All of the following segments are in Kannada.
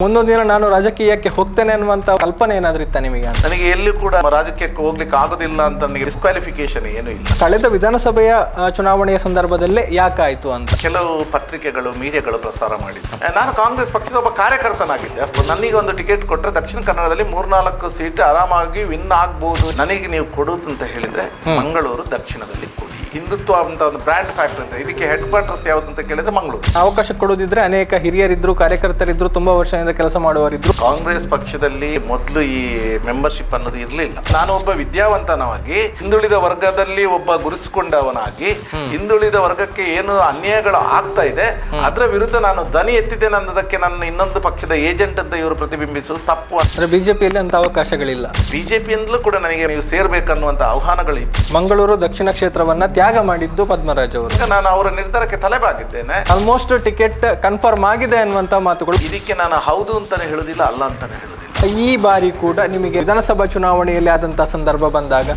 ಮುಂದೊಂದು ದಿನ ನಾನು ರಾಜಕೀಯಕ್ಕೆ ಹೋಗ್ತೇನೆ ಅನ್ನುವಂತ ಕಲ್ಪನೆ ಏನಾದ್ರೂ ಇತ್ತ ನಿಮಗೆ ನನಗೆ ಎಲ್ಲಿ ಕೂಡ ರಾಜಕೀಯಕ್ಕೆ ಹೋಗ್ಲಿಕ್ಕೆ ಆಗೋದಿಲ್ಲ ಅಂತ ನನಗೆ ಡಿಸ್ಕ್ವಾಲಿಫಿಕೇಶನ್ ಏನೂ ಇಲ್ಲ. ಕಳೆದ ವಿಧಾನಸಭೆಯ ಆ, ಚುನಾವಣೆಯ ಸಂದರ್ಭದಲ್ಲೇ ಯಾಕಾಯ್ತು ಅಂತ? ಕೆಲವು ಪತ್ರಿಕೆಗಳು ಮೀಡಿಯಾಗಳು ಪ್ರಸಾರ ಮಾಡಿದ್ದು. ನಾನು ಕಾಂಗ್ರೆಸ್ ಪಕ್ಷದ ಒಬ್ಬ ಕಾರ್ಯಕರ್ತನಾಗಿದ್ದೆ. ಅಷ್ಟು ನನಗೆ ಒಂದು ಟಿಕೆಟ್ ಕೊಟ್ಟರೆ ದಕ್ಷಿಣ ಕನ್ನಡದಲ್ಲಿ ಮೂರ್ನಾಲ್ಕು ಸೀಟ್ ಆರಾಮಾಗಿ ವಿನ್ ಆಗ್ಬೋದು. ನನಗೆ ನೀವು ಕೊಡುವುದು ಅಂತ ಹೇಳಿದ್ರೆ ಮಂಗಳೂರು ದಕ್ಷಿಣದಲ್ಲಿ ಕೊಡಿ. ಹಿಂದುತ್ವ ಅಂತ ಒಂದು ಬ್ರ್ಯಾಂಡ್ ಫ್ಯಾಕ್ಟರ್ ಅಂತ. ಇದಕ್ಕೆ ಹೆಡ್ ಕ್ವಾರ್ಟರ್ಸ್ ಯಾವ್ದು ಅಂತ ಕೇಳಿದ್ರೆ ಮಂಗಳೂರು. ಅವಕಾಶ ಕೊಡೋದಿದ್ರೆ ಅನೇಕ ಹಿರಿಯರಿದ್ರು ಕಾರ್ಯಕರ್ತರಿದ್ರು ತುಂಬಾ ವರ್ಷದಿಂದ ಕೆಲಸ ಮಾಡುವವರಿದ್ರು ಕಾಂಗ್ರೆಸ್ ಪಕ್ಷದಲ್ಲಿ ಮೊದಲು ಈ ಮೆಂಬರ್ಶಿಪ್ ಅನ್ನೋದು ಇರಲಿಲ್ಲ. ನಾನು ಒಬ್ಬ ವಿದ್ಯಾವಂತನವಾಗಿ ಹಿಂದುಳಿದ ವರ್ಗದಲ್ಲಿ ಒಬ್ಬ ಗುರುಸಿಕೊಂಡವನಾಗಿ ಹಿಂದುಳಿದ ವರ್ಗಕ್ಕೆ ಏನು ಅನ್ಯಾಯಗಳು ಆಗ್ತಾ ಇದೆ ಅದರ ವಿರುದ್ಧ ನಾನು ದನಿ ಎತ್ತಿದ್ದೇನೆ ಅನ್ನೋದಕ್ಕೆ ನನ್ನ ಇನ್ನೊಂದು ಪಕ್ಷದ ಏಜೆಂಟ್ ಅಂತ ಇವರು ಪ್ರತಿಬಿಂಬಿಸುವುದು ತಪ್ಪು ಅಂದ್ರೆ ಬಿಜೆಪಿಯಲ್ಲಿ ಅಂತ ಅವಕಾಶಗಳಿಲ್ಲ. ಬಿಜೆಪಿಯಿಂದಲೂ ಕೂಡ ನನಗೆ ನೀವು ಸೇರ್ಬೇಕನ್ನುವಂತ ಆಹ್ವಾನಗಳು ಇತ್ತು. ಮಂಗಳೂರು ದಕ್ಷಿಣ ಕ್ಷೇತ್ರವನ್ನ ತ್ಯಾಗ ಮಾಡಿದ್ದು ಪದ್ಮರಾಜ್ ಅವರು. ನಾನು ಅವರ ನಿರ್ಧಾರಕ್ಕೆ ತಲೆಬಾಗಿದ್ದೇನೆ ಆಲ್ಮೋಸ್ಟ್ ಟಿಕೆಟ್ ಕನ್ಫರ್ಮ್ ಆಗಿದೆ ಅನ್ನುವಂತ ಮಾತುಗಳು. ಇದಕ್ಕೆ ನಾನು ಹೌದು ಅಂತಾನೆ ಹೇಳುದಿಲ್ಲ ಅಲ್ಲ ಅಂತಾನೆ ಹೇಳುದಿಲ್ಲ. ಈ ಬಾರಿ ಕೂಡ ನಿಮಗೆ ವಿಧಾನಸಭಾ ಚುನಾವಣೆಯಲ್ಲಿ ಆದಂತಹ ಸಂದರ್ಭ ಬಂದಾಗ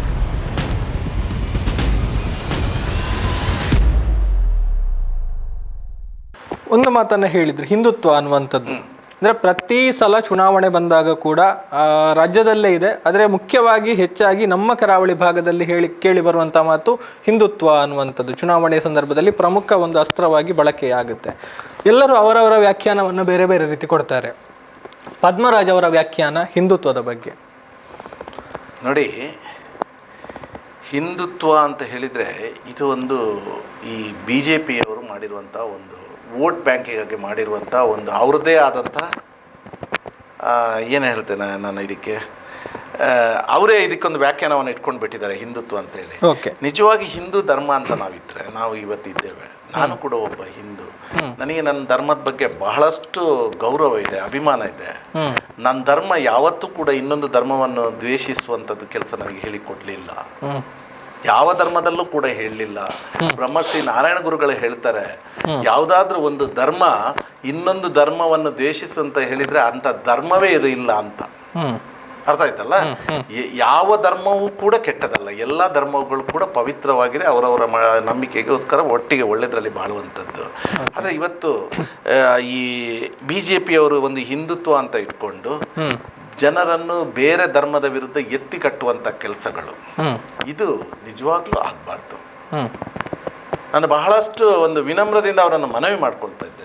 ಒಂದು ಮಾತನ್ನ ಹೇಳಿದ್ರು ಹಿಂದುತ್ವ ಅನ್ನುವಂಥದ್ದು. ಅಂದ್ರೆ ಪ್ರತಿ ಸಲ ಚುನಾವಣೆ ಬಂದಾಗ ಕೂಡ ರಾಜ್ಯದಲ್ಲೇ ಇದೆ. ಆದರೆ ಮುಖ್ಯವಾಗಿ ಹೆಚ್ಚಾಗಿ ನಮ್ಮ ಕರಾವಳಿ ಭಾಗದಲ್ಲಿ ಹೇಳಿ, ಕೇಳಿ ಬರುವಂಥ ಮಾತು ಹಿಂದುತ್ವ ಅನ್ನುವಂಥದ್ದು. ಚುನಾವಣೆಯ ಸಂದರ್ಭದಲ್ಲಿ ಪ್ರಮುಖ ಒಂದು ಅಸ್ತ್ರವಾಗಿ ಬಳಕೆಯಾಗುತ್ತೆ. ಎಲ್ಲರೂ ಅವರವರ ವ್ಯಾಖ್ಯಾನವನ್ನು ಬೇರೆ ಬೇರೆ ರೀತಿ ಕೊಡ್ತಾರೆ. ಪದ್ಮರಾಜ್ ಅವರ ವ್ಯಾಖ್ಯಾನ ಹಿಂದುತ್ವದ ಬಗ್ಗೆ. ನೋಡಿ, ಹಿಂದುತ್ವ ಅಂತ ಹೇಳಿದರೆ ಇದು ಒಂದು ಈ ಬಿ ಜೆ ಪಿಯವರು ಮಾಡಿರುವಂಥ ಒಂದು ವೋಟ್ ಬ್ಯಾಂಕಿಗಾಗಿ ಮಾಡಿರುವಂಥ ಒಂದು ಅವ್ರದ್ದೇ ಆದಂಥ ಏನು ಹೇಳ್ತೇನೆ ನಾನು ಇದಕ್ಕೆ? ಅವರೇ ಇದಕ್ಕೊಂದು ವ್ಯಾಖ್ಯಾನವನ್ನು ಇಟ್ಕೊಂಡು ಬಿಟ್ಟಿದ್ದಾರೆ ಹಿಂದುತ್ವ ಅಂತೇಳಿ. ನಿಜವಾಗಿ ಹಿಂದೂ ಧರ್ಮ ಅಂತ ನಾವಿದ್ರೆ ನಾವು ಇವತ್ತಿದ್ದೇವೆ ನಾನು ಕೂಡ ಒಬ್ಬ ಹಿಂದೂ. ನನಗೆ ನನ್ನ ಧರ್ಮದ ಬಗ್ಗೆ ಬಹಳಷ್ಟು ಗೌರವ ಇದೆ ಅಭಿಮಾನ ಇದೆ. ನನ್ನ ಧರ್ಮ ಯಾವತ್ತೂ ಕೂಡ ಇನ್ನೊಂದು ಧರ್ಮವನ್ನು ದ್ವೇಷಿಸುವಂಥದ್ದು ಕೆಲಸ ನನಗೆ ಹೇಳಿಕೊಡ್ಲಿಲ್ಲ. ಯಾವ ಧರ್ಮದಲ್ಲೂ ಕೂಡ ಹೇಳಲಿಲ್ಲ. ಬ್ರಹ್ಮಶ್ರೀ ನಾರಾಯಣ ಗುರುಗಳು ಹೇಳ್ತಾರೆ ಯಾವುದಾದ್ರೂ ಒಂದು ಧರ್ಮ ಇನ್ನೊಂದು ಧರ್ಮವನ್ನು ದ್ವೇಷಿಸುವಂತ ಹೇಳಿದ್ರೆ ಅಂತ ಧರ್ಮವೇ ಇರಲಿಲ್ಲ ಅಂತ. ಅರ್ಥ ಆಯ್ತಲ್ಲ? ಯಾವ ಧರ್ಮವೂ ಕೂಡ ಕೆಟ್ಟದಲ್ಲ. ಎಲ್ಲ ಧರ್ಮಗಳು ಕೂಡ ಪವಿತ್ರವಾಗಿದೆ ಅವರವರ ನಂಬಿಕೆಗೋಸ್ಕರ ಒಟ್ಟಿಗೆ ಒಳ್ಳೆದರಲ್ಲಿ ಬಾಳುವಂಥದ್ದು. ಆದರೆ ಇವತ್ತು ಈ ಬಿ ಜೆ ಪಿಯವರು ಒಂದು ಹಿಂದುತ್ವ ಅಂತ ಇಟ್ಕೊಂಡು ಜನರನ್ನು ಬೇರೆ ಧರ್ಮದ ವಿರುದ್ಧ ಎತ್ತಿ ಕಟ್ಟುವಂಥ ಕೆಲಸಗಳು. ಇದು ನಿಜವಾಗ್ಲೂ ಆಗಬಾರ್ದು. ನಾನು ಬಹಳಷ್ಟು ಒಂದು ವಿನಮ್ರದಿಂದ ಅವರನ್ನು ಮನವಿ ಮಾಡ್ಕೊಳ್ತಾ ಇದ್ದೇನೆ.